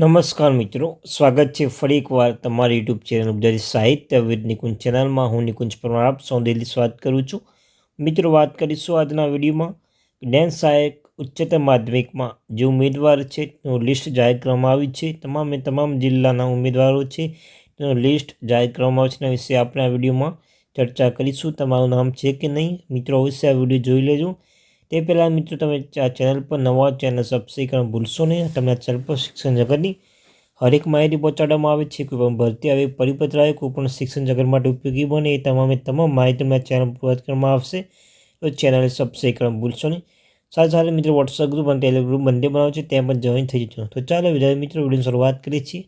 નમસ્કાર મિત્રો, સ્વાગત છે ફરી એકવાર તમારી યુટ્યુબ ચેનલ ગુજરાતી સાહિત્ય વિદ નિકુંજ ચેનલમાં. હું નિકુંજ પરમાર, આપ સૌ દિલ્હી સ્વાગત કરું છું. મિત્રો, વાત કરીશું આજના વિડીયોમાં. ડેન્સ સહાયક ઉચ્ચતર માધ્યમિકમાં જે ઉમેદવાર છે, તેનું લિસ્ટ જાહેર કરવામાં આવી છે. તમામે તમામ જિલ્લાના ઉમેદવારો છે, તેનું લિસ્ટ જાહેર કરવામાં આવે છે. એના વિશે આપણે આ વિડીયોમાં ચર્ચા કરીશું. તમારું નામ છે કે નહીં? મિત્રો, અવશ્ય આ વીડિયો જોઈ લેજો. તે પહેલાં મિત્રો તમે આ ચેનલ પર નવા ચેનલ સબસ્ક્રાઈબ કરવાનું ભૂલશો નહીં. તમને આ ચેનલ પર શિક્ષણ જગતની હરેક માહિતી પહોંચાડવામાં આવે છે. કોઈ પણ ભરતી આવે, પરિપત્ર આવે, કોઈ પણ શિક્ષણ જગત માટે ઉપયોગી બને એ તમામે તમામ માહિતી તમને ચેનલ પર કરવામાં આવશે. તો ચેનલ સબસ્ક્રાઈબ કરવાનું ભૂલશો નહીં. સાથે સાથે મિત્રો વોટ્સઅપ ગ્રુપ અને ટેલિગ્રામ ગ્રુપ બંને બનાવો છે, ત્યાં પણ જોઈન થઈ જશો તો ચાલો વિદ્યાર્થી મિત્રો, વિડીયોની શરૂઆત કરીએ છીએ.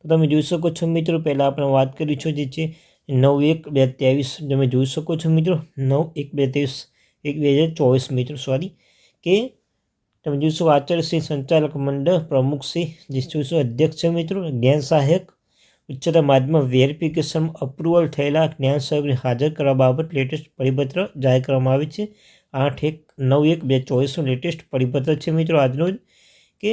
તો તમે જોઈ શકો છો મિત્રો, પહેલાં આપણે વાત કરી છે જે છે નવ એક બે ત્રેવીસ. તમે જોઈ શકો છો મિત્રો, નવ એક બે ત્રેવીસ એક બે હજાર ચોવીસ મિત્રો સોરી કે તમે જોઈશું આચાર્ય શ્રી સંચાલક મંડળ પ્રમુખ શ્રી જે જોઈશું અધ્યક્ષ છે મિત્રો, જ્ઞાન સહાયક ઉચ્ચતર માધ્યમ વેરિફિકેશન અપ્રુવલ થયેલા જ્ઞાન સહાયકને હાજર કરવા બાબત લેટેસ્ટ પરિપત્ર જાહેર કરવામાં આવે છે. આઠ એક નવ એક બે ચોવીસનું લેટેસ્ટ પરિપત્ર છે મિત્રો આજનો કે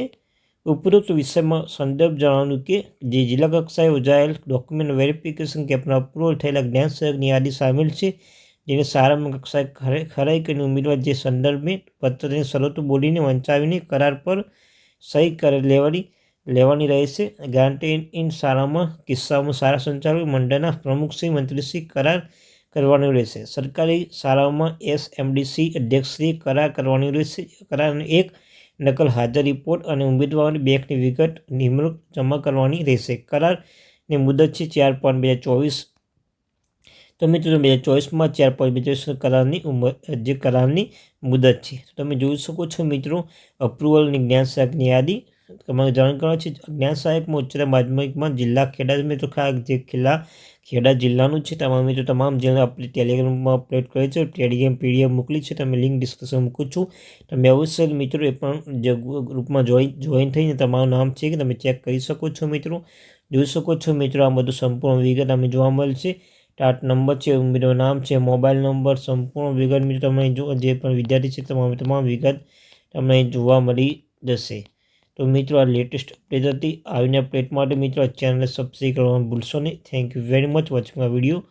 ઉપરોક્ત વિષયમાં સંદર્ભ જણાવવાનું કે જે જિલ્લા કક્ષાએ યોજાયેલ ડોક્યુમેન્ટ વેરિફિકેશન કેમ્પના અપ્રુવલ થયેલા જ્ઞાન સહાયકની યાદી સામેલ છે. જેને સારામાં કક્ષાએ ખરે, ખરાઈ કરીને ઉમેદવાર જે સંદર્ભે પત્રની શરતો બોલીને વંચાવીને કરાર પર સહી કરી, લેવાની લેવાની રહેશે. ગ્રાન્ટેડ ઇન શાળામાં કિસ્સાઓમાં શાળા સંચાલક મંડળના પ્રમુખશ્રી મંત્રીશ્રી કરાર કરવાનું રહેશે. સરકારી શાળાઓમાં એસએમડીસી અધ્યક્ષશ્રી કરાર કરવાની રહેશે. કરારની એક નકલ હાજર રિપોર્ટ અને ઉમેદવારોની બેંકની વિગત નિમણૂક જમા કરવાની રહેશે. કરારની મુદત છે ચાર પોઈન્ટ બે હજાર ચોવીસ તો મિત્રો બે હજાર ચોવીસમાં ચાર પોઈન્ટ બે ચોવીસ કરારની ઉંમર, જે કરારની મુદત છે. તમે જોઈ શકો છો મિત્રો અપ્રુવલની જ્ઞાન સહાયકની યાદી. તમારે જાણ કરવા છે, જ્ઞાન સહાયકમાં ઉચ્ચતર માધ્યમિકમાં જિલ્લા ખેડા મિત્રો જે ખેલા, ખેડા જિલ્લાનું છે. તમામ મિત્રો તમામ જિલ્લા આપણે ટેલિગ્રામમાં અપલોડ કરે છે, ટેલિગ્રામ પીડીએફ મોકલી છે. તમે લિંક ડિસ્કશન મૂકું છું. તમે અવશ્ય મિત્રો એ પણ જે ગ્રુપમાં જોઈન જોઈન થઈને તમારું નામ છે કે તમે ચેક કરી શકો છો મિત્રો. જોઈ શકો છો મિત્રો આ બધું સંપૂર્ણ વિગત અમે જોવા મળશે. ટાટ નંબર છે ઉમેદવાર નામ છે, મોબાઈલ નંબર, સંપૂર્ણ વિગત મિત્રો તમને જો જે પણ વિદ્યાર્થી છે, તમામ તમામ વિગત તમને જોવા મળી જશે. તો મિત્રો, આ લેટેસ્ટ અપડેટ હતી. આવીને અપડેટ માટે મિત્રો ચેનલને સબસ્ક્રાઈબ કરવાનું ભૂલશો નહીં. Thank you very much watching આ વીડિયો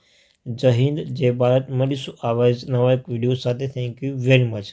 જય હિન્દ, જય ભારત. મળીશું આવા જ નવા એક વીડિયો સાથે. Thank you very much